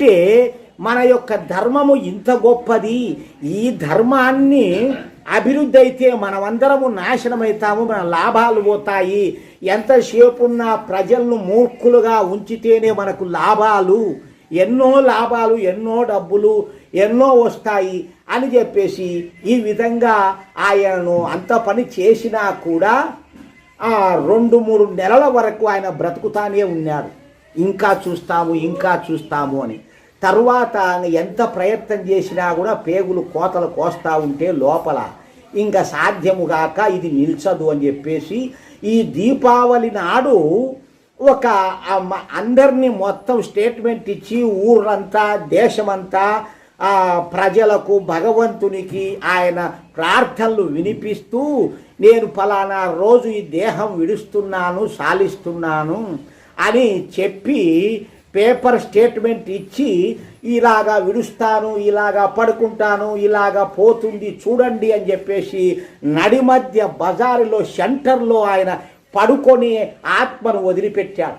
అంటే మన యొక్క ధర్మము ఇంత గొప్పది ఈ ధర్మాన్ని అభివృద్ధి అయితే మనమందరము నాశనమవుతాము మన లాభాలు పోతాయి. ఎంతసేపు ఉన్న ప్రజలను మూర్ఖులుగా ఉంచితేనే మనకు లాభాలు. ఎన్నో లాభాలు ఎన్నో డబ్బులు ఎన్నో వస్తాయి అని చెప్పేసి ఈ విధంగా ఆయనను అంత పని చేసినా కూడా రెండు మూడు నెలల వరకు ఆయన బ్రతుకుతానే ఉన్నాడు. ఇంకా చూస్తాము ఇంకా చూస్తాము అని. తరువాత ఎంత ప్రయత్నం చేసినా కూడా పేగులు కోతలు కోస్తా ఉంటే లోపల ఇంకా సాధ్యముగాక ఇది నిల్చదు అని చెప్పేసి ఈ దీపావళి నాడు ఒక అందరినీ మొత్తం స్టేట్మెంట్ ఇచ్చి ఊరంతా దేశమంతా ప్రజలకు భగవంతునికి ఆయన ప్రార్థనలు వినిపిస్తూ నేను ఫలానా రోజు ఈ దేహం విడుస్తున్నాను సాలిస్తున్నాను. అని చెప్పి పేపర్ స్టేట్మెంట్ ఇచ్చి ఇలాగా విడుస్తాను ఇలాగా పడుకుంటాను ఇలాగా పోతుంది చూడండి అని చెప్పేసి నడిమధ్య బజారులో సెంటర్లో ఆయన పడుకొని ఆత్మను వదిలిపెట్టాడు.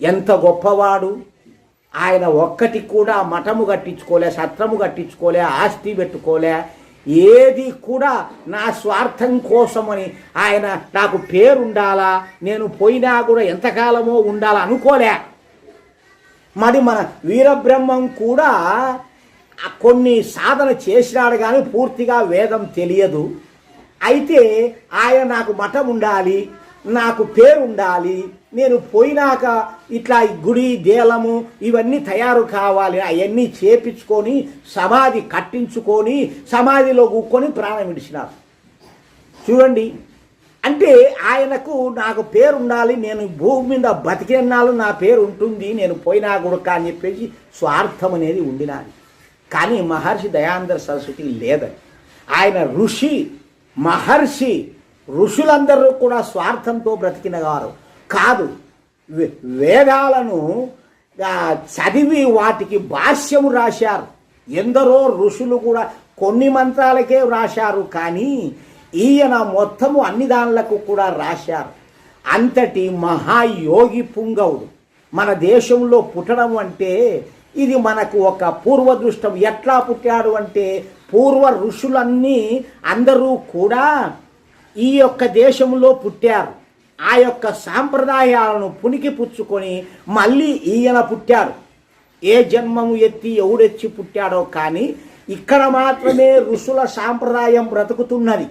ఎంత గొప్పవాడు! ఆయన ఒక్కటి కూడా మఠము కట్టించుకోలే సత్రము కట్టించుకోలే ఆస్తి పెట్టుకోలే ఏది కూడా నా స్వార్థం కోసమని ఆయన నాకు పేరుండాలా నేను పోయినా కూడా ఎంతకాలమో ఉండాలా అనుకోలే. మరి మన వీరబ్రహ్మం కూడా కొన్ని సాధన చేసినాడు కానీ పూర్తిగా వేదం తెలియదు. అయితే ఆయన నాకు మఠం ఉండాలి నాకు పేరు ఉండాలి నేను పోయినాక ఇట్లా గుడి దేలము ఇవన్నీ తయారు కావాలి. అవన్నీ చేపించుకొని సమాధి కట్టించుకొని సమాధిలో కూకొని ప్రాణం విడిచినారు చూడండి. అంటే ఆయనకు నాకు పేరు ఉండాలి నేను భూమి మీద బతికేనాళ్ళు నా పేరు ఉంటుంది నేను పోయినా కూడా అని చెప్పేసి స్వార్థం అనేది ఉండినాది. కానీ మహర్షి దయాంధ్ర సరస్వతి లేదని ఆయన ఋషి మహర్షి ఋషులందరూ కూడా స్వార్థంతో బ్రతికిన వారు కాదు వేదాలను చదివి వాటికి భాష్యము రాశారు. ఎందరో ఋషులు కూడా కొన్ని మంత్రాలకే రాశారు కానీ ఈయన మొత్తము అన్ని దానిలకు కూడా రాశారు. అంతటి మహాయోగి పుంగవుడు. మన దేశంలో పుట్టడం అంటే ఇది మనకు ఒక పూర్వదృష్టం. ఎట్లా పుట్టాడు అంటే పూర్వ ఋషులన్నీ అందరూ కూడా ఈ యొక్క దేశంలో పుట్టారు. ఆ యొక్క సాంప్రదాయాలను పునికి పుచ్చుకొని మళ్ళీ ఈయన పుట్టారు. ఏ జన్మము ఎత్తి ఎవడెచ్చి పుట్టాడో కానీ ఇక్కడ మాత్రమే ఋషుల సాంప్రదాయం బ్రతుకుతున్నది.